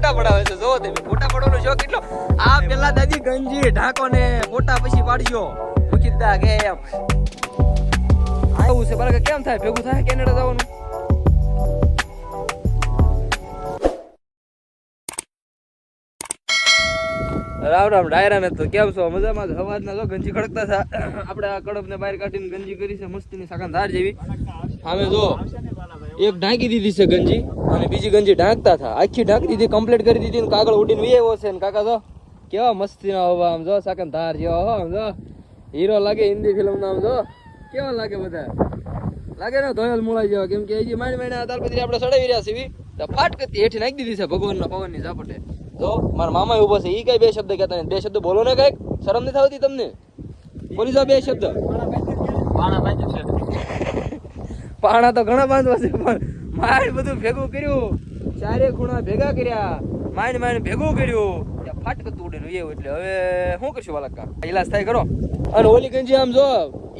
ફોટા પડાવે છે. જો તમે, ફોટા પડવાનો શોખ કેટલો? આ પેલા દાદી ગંજી, ઢાકો ને ફોટા પછી પાડજો મુકીદા કે એમ. આવું છે. બરાબર કેમ થાય? ભેગું થાય? કેનેડા જવાનું? રામ રામ ડાયરા ને તો કેમ છો? મજામાં જ? હવારના જો ગંજી ખડકતા હતા આપણે આ કડપ ને બહાર કાઢીને ગંજી કરી છે, મસ્તીની સાકાન ધાર જેવી. સામે જો, એક ઢાંકી દીધી છે ગંજી અને બીજી ગંજી ઢાંકતા હતા આખી ઢાંકી દીધી કમ્પ્લીટ કરી દીધી ને કાગળ ઉડીને વી છે ને કાકા જો. કેવા મસ્તી ના હોવા આમ જો સાકન ધાર જેવો હો આમ જો. હીરો લાગે હિન્દી ફિલ્મ આમ જો. કેવા લાગે બધા? લાગે ને ધોયલ મુળાઈ જેવા, કેમ કે હજી માંડ માંડ તાલપત્રી આપણે સડાવી રહ્યા છીએ. ફાટકતી હેઠી નાખી દીધી છે ભગવાનના પવનની ઝાપટે. જો મારા મામા ઊભો છે. એ કઈ બે શબ્દ કહેતા બે શબ્દ બોલો ને કંઈક? શરમ નથી આવતી તમને? બોલી જાઓ બે શબ્દ. પાણા તો ઘણા બાંધવા છે, પણ માઇન બધું ભેગું કર્યું. ચારે ખૂણા ભેગા કર્યા. માઇન માઇન ભેગું કર્યું. ફાટક ઉડે એવું એટલે હવે શું કરશું બાલકા? ઇલાજ થાય કરો અને ઓલી ગંજી આમ જો,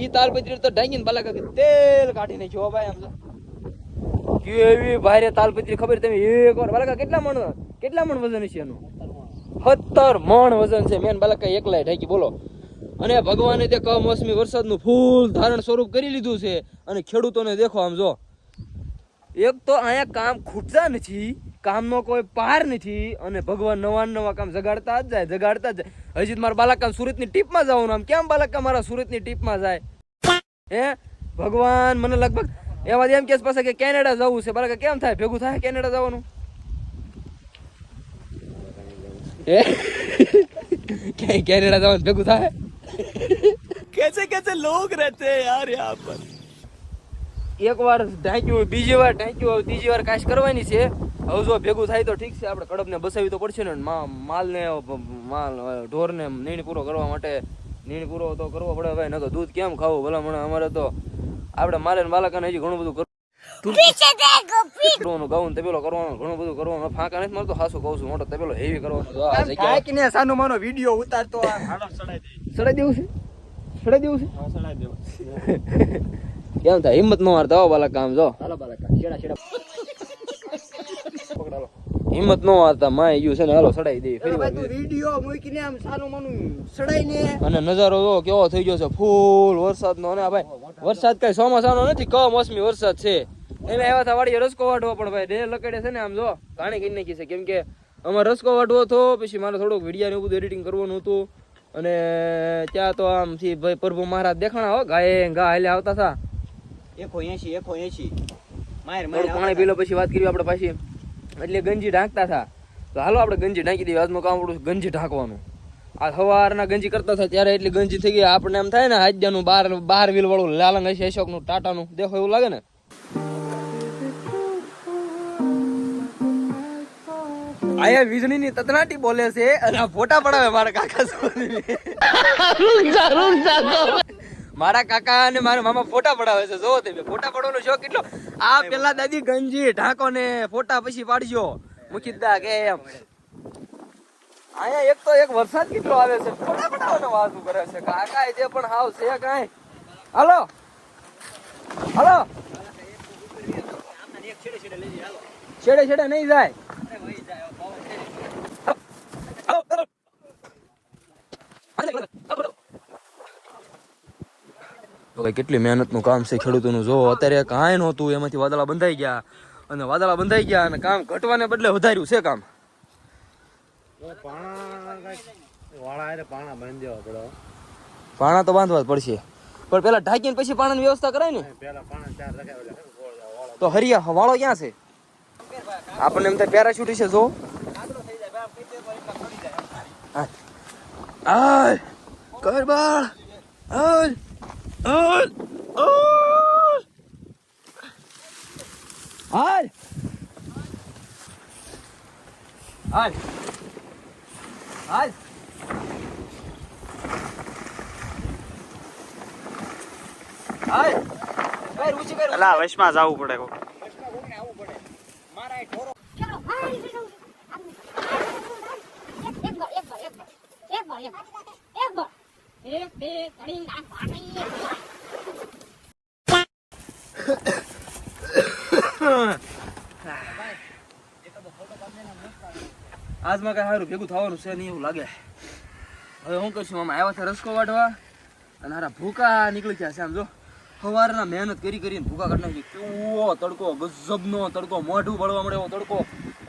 ઈ તાલપત્રી તો ઢાંગીને બાલકા તેલ કાઢી નાખ્યો ભાઈ આમ જો. કેવી ભારે તાલપત્રી ખબર તમે? એક વાર બાલકા કેટલા મણ કેટલા મણ વજન છે એનું? સત્તર મણ વજન છે. મેન બાલકા એકલાય ઢાંકી, બોલો. અને ભગવાને તે કમોસમી વરસાદનું ફૂલ ધારણ સ્વરૂપ કરી લીધું છે અને ખેડૂતોને દેખો આમ જો. એક તો અહીંયા કામ ખૂટતા નથી, કામનો કોઈ પાર નથી અને ભગવાન નવા નવા કામ જગાડતા જ જાય, જગાડતા જ જાય. હજી મારા બાલાકા સુરતની ટીપમાં જવાનું, આમ કેમ બાલાકા મારા સુરતની ટીપમાં જાય? હે? ભગવાન, મને લગભગ એમાં એમ કેસ પાસે કે કેનેડા જવું છે. બાલાકા કેમ થાય? ભેગું થાય કેનેડા જવાનું? ક્યાંય કેનેડા જવાનું ભેગું થાય કેસે કેસે લોગ રહેતે યાર યહાં પર એક વાર ઢાંક્યું બીજી વાર ઢાંક્યું બીજી વાર કાશ કરવાની છે. હવે જો ભેગું થાય તો ઠીક છે આપણે કડબને બસાવી તો પડશે ને. માલને માલ ઢોરને નીણ પૂરો કરવા માટે નીણ પૂરો તો કરવો પડે ભાઈ ન તો દૂધ કેમ ખાવું? ભલા મને અમારે તો આપણે મારે માલકાને હજી ઘણું બધું કરવાનું ગાઉન તબેલો કરવાનો ઘણું બધું કરવાનું. ફાંકા નથી મળતો હાસું કહું છું મોટો તબેલો હેવી કરવાનો. આ જગ્યાએ ને સાનો માનો વીડિયો ઉતારતો સડાઈ દેવું છે? સડાઈ દેવું છે? કેમ થાય? હિંમત નો હારતા હો બાલક કામ જો. પકડાલો હિંમત નો હારતા માય ગયું છે ને હાલો સડાઈ દે ફરી વાર. વીડિયો મૂકીને આમ સાનું માનું સડાઈને અને નજારો જો કેવો થઈ ગયો છે ફૂલ વરસાદ નો ને ભાઈ. વરસાદ કઈ ચોમાસાનો નથી કમોસમી વરસાદ છે. એમ આવ્યા હતા વાળી રસકો વાટવો પણ ભાઈ રે લકડે છે ને આમ જો ઘાણી કરી નાખી છે. કેમ કે અમારે રસકો વાટવો હતો પછી મારે થોડુંક વીડિયો ને બધું એડિટિંગ કરવાનું હતું. અને ત્યાં તો આમ થી ભાઈ પ્રભુ મહારાજ દેખાણા હો ગાય ગા હાલે આવતા હતા. એકો એસી એકો એસી માર થોડું પાણી પીલો પછી વાત કરી આપણે પાછી. એટલે ગંજી ઢાંકતા હતા. તો હાલો આપણે ગંજી ઢાંકી દઈએ. આજનું કામ આપણું ગંજી ઢાંકવાનું. આ સવારના ગંજી કરતા હતા ત્યારે એટલી ગંજી થઈ ગઈ. આપણે એમ થાય ને હાજ્યાનું બાર બાર વ્હીલ વાળું લાલંગ હશે અશોકનું ટાટાનું. દેખો એવું લાગે ને? આયા વીજળીની તતનાટી બોલે છે અને ફોટા પડાવે મારા કાકા સુધી. મારા કાકા અને મારા મામા ફોટા પડાવે છે. જો તમે ફોટા પડવાનો શોખ કેટલો? આ પેલા દાદી ગંજી ઢાંકો ને ફોટા પછી પાડજો. મુકીદા કે એમ. અહીંયા એક તો એક વરસાદ કેટલો આવે છે. ફોટા પડાવવાનો વાતું કરે છે. કાકા એ જે પણ હાવ છે કાઈ. હાલો. હાલો. છેડે છેડે નહીં જાય તો ભાઈ કેટલી મહેનતનું કામ છે ખેડૂતોનું? જો અત્યારે કાંઈ નહોતું એમાંથી વાદળા બંધાઈ ગયા અને વાદળા બંધાઈ ગયા અને કામ ઘટવાને બદલે વધાર્યું છે કામ. પાણા તો બાંધવા જ પડશે. પણ પેલા ઢાંકીને પછી પાણાની વ્યવસ્થા કરાય ને? તો હરિયા વાળો ક્યાં છે? આપણને એમ થાય પેરાશૂટ છે જો. આય કર બાળ આય આય આય હાલ હાલ હાલ કઈ રૂચી કઈ અલા, વશમાં જવું પડે કોક. એક બે ત્રણ ચાર પાંચ આજમાં કઈ સારું ભેગું થવાનું છે નહીં એવું લાગે. હવે હું કરશું આમાં આવ્યા છે રસકો વાટવા અને હારા ભૂકા નીકળી ગયા છે આમ જો. સવારના મહેનત કરી કરીને ભૂકા કાઢી નાખી. કેવો તડકો, ગજબનો તડકો, મોઢું ભળવા મળે એવો તડકો.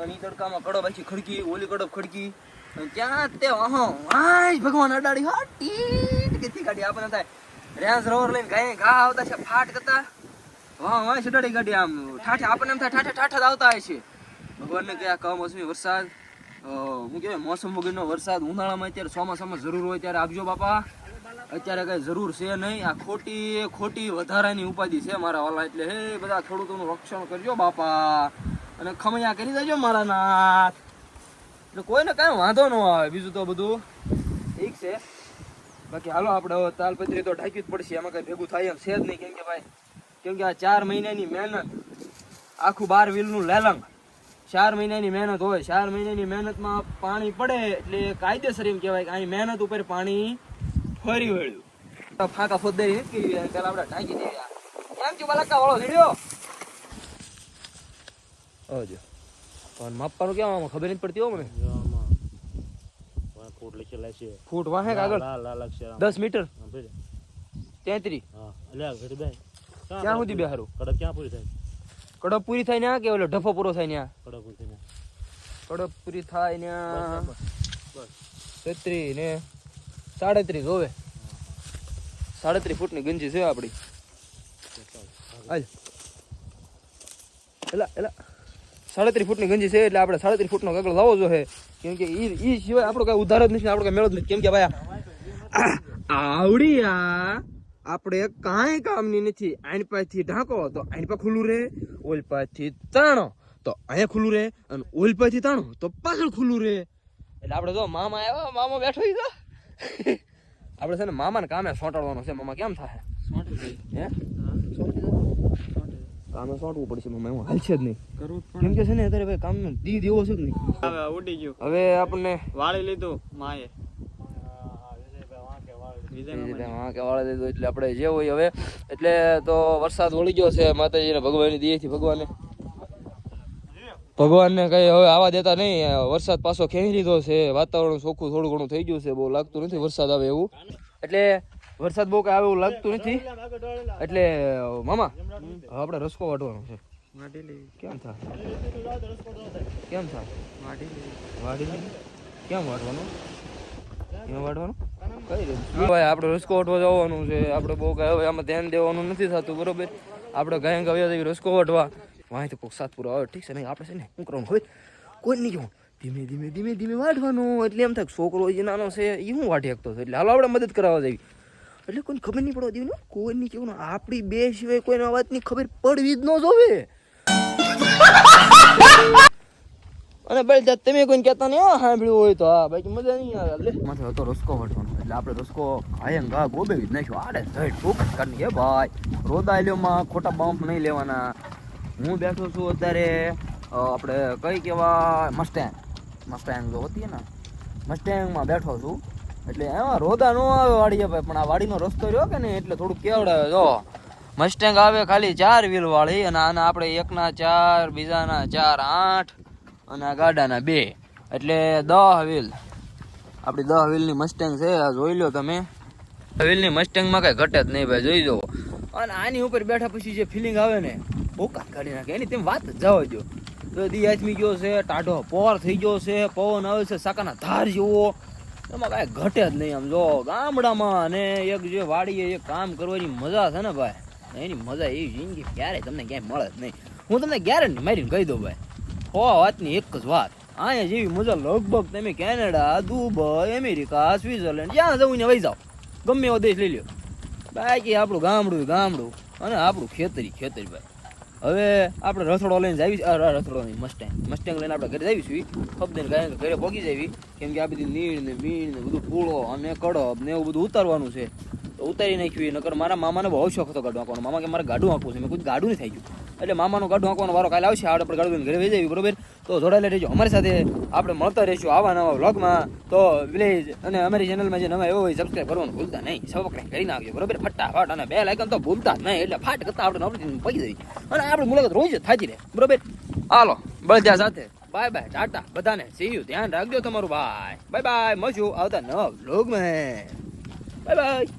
અને એ તડકામાં કડબ આખી ખડકી, ઓલી કડબ ખડકી. અને ત્યાં તે વાય ભગવાન અડાડી હા ટીટ ગાડી આપણને થાય? રેન્જ રોવર લઈને ગાય ઘા આવતા છે, ફાટ કરતા. વાહ વાહ સડાડી ગાડી આમ. ઠાઠે, આપણને એમ થાય, ઠાઠે, ઠાઠા આવતા હોય છે. ભગવાનને કયા કમોસમી વરસાદ? હું કહેવાય, મોસમ વગરનો વરસાદ ઉનાળામાં અત્યારે ચોમાસામાં જરૂર હોય ત્યારે આપજો બાપા. અત્યારે કઈ જરૂર છે નહીં. આ ખોટી ખોટી વધારાની ઉપાધિ છે મારા વાલા. એટલે હે, બધા ખેડૂતોનું રક્ષણ કરજો બાપા. અને ખમૈયા કરી દેજો મારા નાથ. એટલે કોઈને કાંઈ વાંધો ન આવે. બીજું તો બધું ઠીક છે. બાકી હાલો આપણે હવે તાલપત્રી તો ઢાંકી જ પડશે એમાં કઈ ભેગું થાય એમ છે જ નહીં કેમ કે ભાઈ કેમ કે આ ચાર મહિનાની મહેનત આખું બાર વીલનું લેલંગ. ચાર મહિનાની મહેનત હોય ચાર મહિનાની મહેનતમાં પાણી પડે એટલે કાયદેસર એમ કહેવાય કે અહીં મહેનત ઉપર પાણી ફરી વળ્યું. ફાંકા ફોદાઈ નથી પેલા આપણે ઢાંકી દઈએ. કેમ છું બલાકા વાળો વીડિયો આવજો. પણ માપવાનું કેમ આમાં ખબર નથી પડતી હો મને. ફૂટ લખેલા છે. ફૂટ વાહે આગળ? લાલ અક્ષર. દસ મીટર. તેત્રી? હા ઘડી બે ક્યાં સુધી બેહારું? કડક ક્યાં પૂરી થાય? કડક પૂરી થાય ને કે ઓલો ઢફો પૂરો થાય ને કડક પૂરી થાય કડક પૂરી થાય ને બસ તેત્રી ને સાડત્રીસ હોવે. સાડત્રીસ ફૂટની ગંજી છે આપણી હાલ. એલા એલા. સાડત્રીસ ફૂટની ગંજી છે એટલે આપણે સાડત્રીસ ફૂટનો કાગળ લાવવો જોઈએ. કેમ કે એ એ સિવાય આપણો કઈ ઉધાર જ નથી આપણો કઈ મેળો જ નથી. કેમ કે ભાઈ આવડી આ આપણે કાંઈ કામની નથી. આઈન પાસેથી ઢાંકો તો આઈન પાસે ખુલ્લું રહે ઓલ પાસેથી તાણો. તો અહીંયા ખુલ્લું રહે અને ઓલ પાસેથી તાણો. તો પાછળ ખુલ્લું રહે. એટલે આપણે જો મામા આવ્યા મામા બેઠો તો આપણે છે ને મામાને કામે સોંટાડવાનો છે. મામા કેમ થાય હે? કામે સોટવું પડશે મમ્મી હું હાલશે જ નહીં. કેમ કે છે ને અત્યારે ભાઈ કામ દી દેવો છે જ નહીં. હવે ઉડી ગયો. હવે આપણને વાળી લીધું માએ. હા કે વાળા દીધું એટલે આપણે જે હોય હવે. એટલે તો વરસાદ વળી ગયો છે માતાજીને ભગવાનની દિયેથી ભગવાને. ભગવાનને કઈ હવે આવા દેતા નહીં. વરસાદ પાછો ખેંચી લીધો છે વાતાવરણ ચોખ્ખું થોડું ઘણું થઈ ગયું છે બહુ લાગતું નથી વરસાદ આવે એવું. એટલે વરસાદ બહુ કઈ આવે એવું લાગતું નથી. એટલે મામા આપણે રસકો વાટવાનો છે. કેમ થાય કેમ થાય વાડી? કેમ વાટવાનું? કેમ વાટવાનું? કઈ રીતે ભાઈ આપણે રસકો વાટવા જવાનું છે. આપણે બહુ કઈ હવે આમાં ધ્યાન દેવાનું નથી થતું બરોબર? આપણે ગાય ગયા જઈએ રસકો વાટવા. વાંથી કોઈક સાતપુર આવે ઠીક છે નહીં આપણે છે ને શું કરવાનું? હવે કોઈ નહીં કેવું ધીમે ધીમે ધીમે ધીમે વાટવાનું એટલે એમ થાય છોકરો જે નાનો છે એ હું વાટી શકતો હતો એટલે હાલો આપણે મદદ કરાવવા જઈએ. એટલે કોઈને ખબર નહીં પડવા દેવી કોઈની કોઈ નહીં કેવું આપણી બે સિવાય કોઈના વાતની ખબર પડવી જ ન જોવે. અને ભાઈ તમે કોઈને કહેતા નહીં હા સાંભળ્યું હોય તો. હા બાકી મજા નહીં આવે એટલે માથે હતો રસ્કો વાટવાનો એટલે આપણે રસ્કો આયન ગા ગોબેવી જ નાખ્યો. આડે ધડ ફૂક કરી કે ભાઈ. રોદાયલોમાં ખોટા બમ્પ નહીં લેવાના. હું બેઠો છું અત્યારે આપણે કઈ કહેવાય મસ્ટેંગ મસ્ટેંગ જો હોતી હે ને મસ્ટેંગમાં બેઠો છું. એટલે એમાં રોદા નો આવે વાડીએ ભાઈ, પણ આ વાડીનો રસ્તો રહ્યો કે ને એટલે થોડુંક કેવડાવે જો. મસ્ટેંગ આવે ખાલી ચાર વ્હીલ વાળી અને આના આપણે એકના ચાર, બીજાના ચાર, આઠ અને આ ગાડાના બે. એટલે દહ વ્હીલ આપણી દહ વ્હીલની મસ્ટેંગ છે, આ જોઈ લો તમે. વ્હીલની મસ્ટેંગમાં કઈ ઘટે જ નહીં ભાઈ, જોઈ જુઓ. અને આની ઉપર બેઠા પછી જે ફિલિંગ આવે ને બોકાત કાઢી નાખે. એની તેમ વાત જવા દો તો દી આથમી ગયો છે, ટાઢો પોર થઈ ગયો છે, પવન આવે છે, સાકાના ધાર જેવો. એમાં કાંઈ ઘટે જ નહીં આમ જો ગામડામાં અને એક જે વાડીએ એક કામ કરવાની મજા છે ને ભાઈ એની મજા એવી જિંદગી ક્યારેય તમને ક્યાંય મળે જ નહીં. હું તમને ગેરંટી મારીને કહી દઉં ભાઈ, હો વાતની એક જ વાત અહીંયા જેવી મજા લગભગ તમે કેનેડા, દુબઈ, અમેરિકા, સ્વિટ્ઝરલેન્ડ, જ્યાં જવું ને વહી જાઓ. ગમે એવો દેશ લઈ લ્યો. બાકી આપણું ગામડું ગામડું અને આપણું ખેતરી ખેતરી ભાઈ. હવે આપણે રસોડો લઈને જાવી રસોડો નહીં મસ્ટેંગ મસ્ટેંગ લઈને આપણે ઘરે જાવીશું. ખબદે ગાય ઘરે પહોંચી જાવી. કેમ કે આ બધી નીણ ને બીણ ને બધું પૂળો અને કડબ ને એવું બધું ઉતારવાનું છે. તો ઉતારી નાખ્યું નકર મારા મામાને બહુ શોખ હતો ગાડું આંકવાનો મામા કે મારે ગાડું આંકવું છે. મેં કોઈ ગાડું નહીં થઈ ગયું. એટલે મામાનું ગાડું આંકવાનો વારો કાલે આવશે. આપણે ગાડું ઘરે વહી જાવી, બરોબર? તો જોડાયેલા રહેજો. અમારી સાથે આપણે મળતા રહીશું આવા નવા વ્લોગમાં. તો વિલેજ અને અમારી ચેનલમાં જે નવા એવો હોય સબસ્ક્રાઈબ કરવાનું ભૂલતા નહીં. સબસ્ક્રાઈબ કરી નાખજો, બરોબર? ફટાફટ. અને બે લાઇકન તો ભૂલતા જ નહીં. એટલે ફાટ કરતા આપણે નવરી પડી જઈ અને આપણે મુલાકાત રોજ થાતી રહે. બરોબર? હાલો બળદ્યા સાથે. Bye bye tata. બધાને સી યુ ધ્યાન રાખજો તમારું. બાય બાય બાય મળશું આવતા નવ વ્લોગમાં. Bye bye